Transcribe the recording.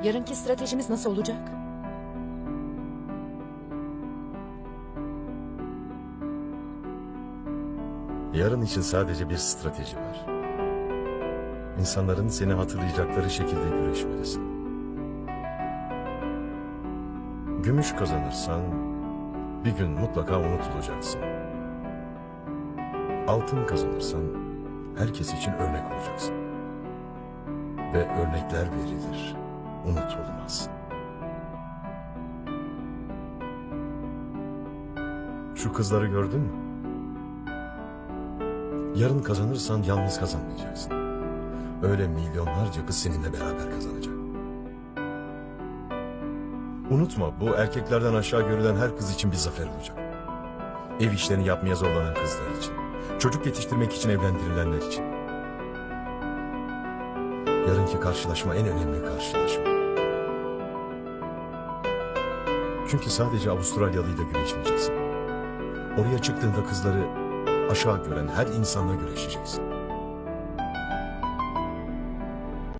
Yarınki stratejimiz nasıl olacak? Yarın için sadece bir strateji var. İnsanların seni hatırlayacakları şekilde güreşmelisin. Gümüş kazanırsan bir gün mutlaka unutulacaksın. Altın kazanırsan herkes için örnek olacaksın. Ve örnekler verilir, Şu kızları gördün mü? Yarın kazanırsan yalnız kazanmayacaksın. Öyle milyonlarca kız seninle beraber kazanacak. Unutma bu erkeklerden aşağı görülen her kız için bir zafer olacak. Ev işlerini yapmaya zorlanan kızlar için. Çocuk yetiştirmek için evlendirilenler için. Yarınki karşılaşma en önemli karşılaşma. Çünkü sadece Avustralyalıyla güreşmeyeceksin. Oraya çıktığında kızları aşağı gören her insanla güreşeceksin.